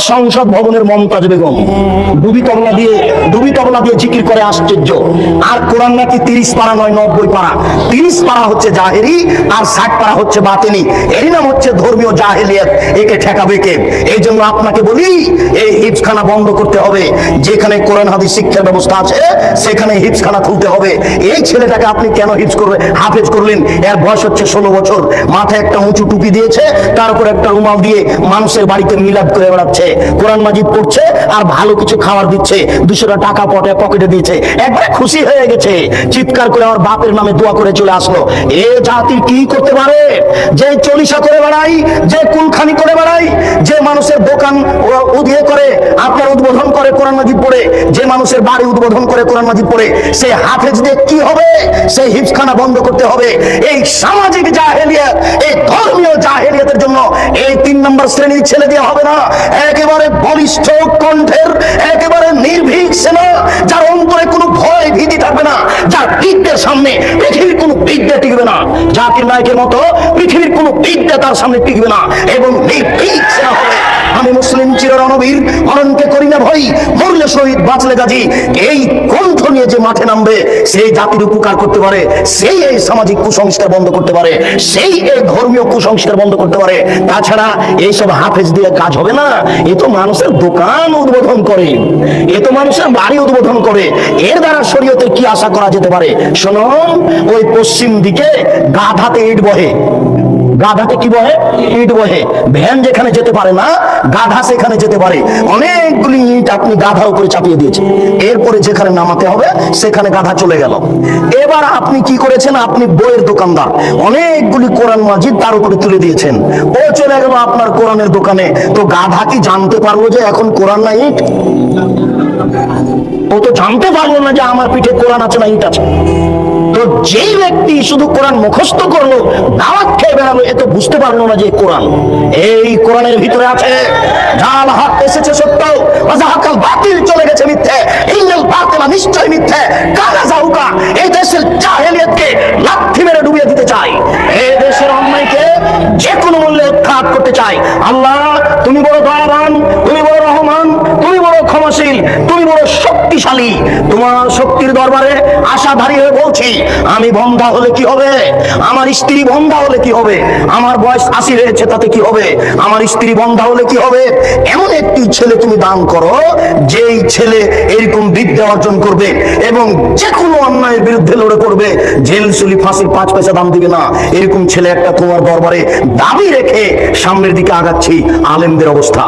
সংসদ ভবনের মমতাজ বেগম। ডুবি তবলা দিয়ে ডুবি তবলা দিয়ে জিকির করে আশ্চর্য। আর কোরআন নাকি তিরিশ পারা নয়, নব্বই পারা। তিরিশ পারা হচ্ছে জাহেরি, আর ষাট পারা হচ্ছে বাতেনি। এরই নাম হচ্ছে ধর্মীয় জাহেলিয়াত। একে ঠেকাবে কে? এই জন্য আপনাকে বলি, এই হিপসখানা বন্ধ করতে হবে। যেখানে কোরআন, হাদিস, শিক্ষার ব্যবস্থা আছে, সেখানে হিপসখানা খুলতে হবে। এই ছেলেটাকে আপনি কেন হিপস করবে হাফেজ করলেন? এর বয়স হচ্ছে ষোলো বছর। মাথায় একটা উঁচু টুপি দিয়েছে, তার উপর একটা রুমাল দিয়ে মানুষের বাড়িতে মিলাদ করে বেড়াচ্ছে। কোরআন মাজিদ পড়ছে আর ভালো কিছু খাবার দিচ্ছে, দুশোটা টাকা পটে পকেটে দিয়েছে। একবারে খুশি হয়ে গেছে। চিৎকার করে আমার বাপের নামে দোয়া করে চলে আসলো। এ জাতি কি করতে পারে? যে চলিসা করে বেড়াই, যে কুলখানি করে বেড়াই, যে মানুষের দোকান উদিয়ে করে, আপনার উদ্বোধন করে কোরআন মাজিদ পড়ে, যে মানুষের বাড়ি উদ্বোধন করে কোরআন মাজিদ পড়ে, সে হাফেজ দিয়ে কি হবে? সেই হিপসখানা বন্ধ করতে হবে। এই সামাজিক জাহেলিয়াত, এই ধর্মীয় জাহেলিয়াতের জন্য এই তিন নম্বর শ্রেণির ছেলে দিয়ে হবে না। একেবারে বলিষ্ঠ কণ্ঠের, একেবারে নির্ভীক সেনা, যার অন্তরে কোনো ভয় ভীতি থাকবে না, যার বিদ্যের সামনে পৃথিবীর কোনো বিদ্যা টিকবে না। জাকির নায়কের মতো পৃথিবীর কোনো বিদ্যা তার সামনে টিকবে না, এবং নির্ভীক সেনা হবে আমি মুসলিম রণবীর অনন্তে করি না ভয়, মরলে শহীদ বাঁচলে গাজী। এই কণ্ঠ নিয়ে যে মাঠে নামবে, সেই জাতির উপকার করতে পারে, সেই এই সামাজিক কুসংস্কার বন্ধ করতে পারে, সেই এই ধর্মীয় কুসংস্কার বন্ধ করতে পারে। তাছাড়া এইসব হাফেজ দিয়ে কাজ হবে না, এ তো মানুষের দোকান উদ্বোধন করে, এ তো মানুষের বাড়ি উদ্বোধন করে, এর দ্বারা শরীয়তের কি আশা করা যেতে পারে? শুনুন ওই পশ্চিম দিকে গাধাতে ইট বহে। গাধাতে কি বহে ইট বহে ভ্যান যেখানে যেতে পারে না, গাধা সেখানে যেতে পারে। অনেকগুলি ইট আপনি গাধার উপরে চাপিয়ে দিয়েছেন। এরপরে যেখানে নামাতে হবে, সেখানে গাধা চলে গেল। এবার আপনি কি করেছেন? আপনি বইয়ের দোকানদার। অনেকগুলি কোরআন মাজিদ তার উপরে তুলে দিয়েছেন। ও চলে গেল আপনার কোরআনের দোকানে। তো গাধা কি জানতে পারব যে এখন কোরআন না ইট? ও তো জানতে পারল না যে আমার পিঠে কোরআন আছে না ইট আছে। তো যেই ব্যক্তি শুধু কোরআন মুখস্থ করল, দাওয়াত খেয়ে বেড়ালো এ তো বুঝতে পারল না যে কোরআন। এই কোরআনের ভিতরে আছে জাল হাত এসেছে সত্য বাতিল চলে গেছে মিথ্যে ইন্নাল বাতিলা নিশ্চয় মিথ্যে জাউকা এই দেশের জাহেলিয়াতকে লাথি মেরে ডুবিয়ে দিতে চাই। এই দেশের অন্যায়কে যে কোনো মূল্যে উৎখাত করতে চাই। আল্লাহ, তুমি বড় দয়াবান, তুমি বড় রহমান তুমি বড় শক্তিশালী। তোমার শক্তির দরবারে আশাধারী হয়ে বলছি, আমি বন্ধা হলে কি হবে? আমার স্ত্রী বন্ধা হলে কি হবে? আমার বয়স আশি হয়েছে, তাতে কি হবে? আমার স্ত্রী বন্ধা হলে কি হবে? এমন একটি ছেলে তুমি দান করো, যেই ছেলে এরকম বিদ্যা অর্জন করবে এবং যে কোনো অন্যায়ের বিরুদ্ধে লড়ে করবে জেল সুলি ফাঁসির পাঁচ পয়সা দাম দিবে না। এরকম ছেলে একটা তোমার দরবারে দাবি রেখে সামনের দিকে আগাচ্ছি, আলেমদের অবস্থা।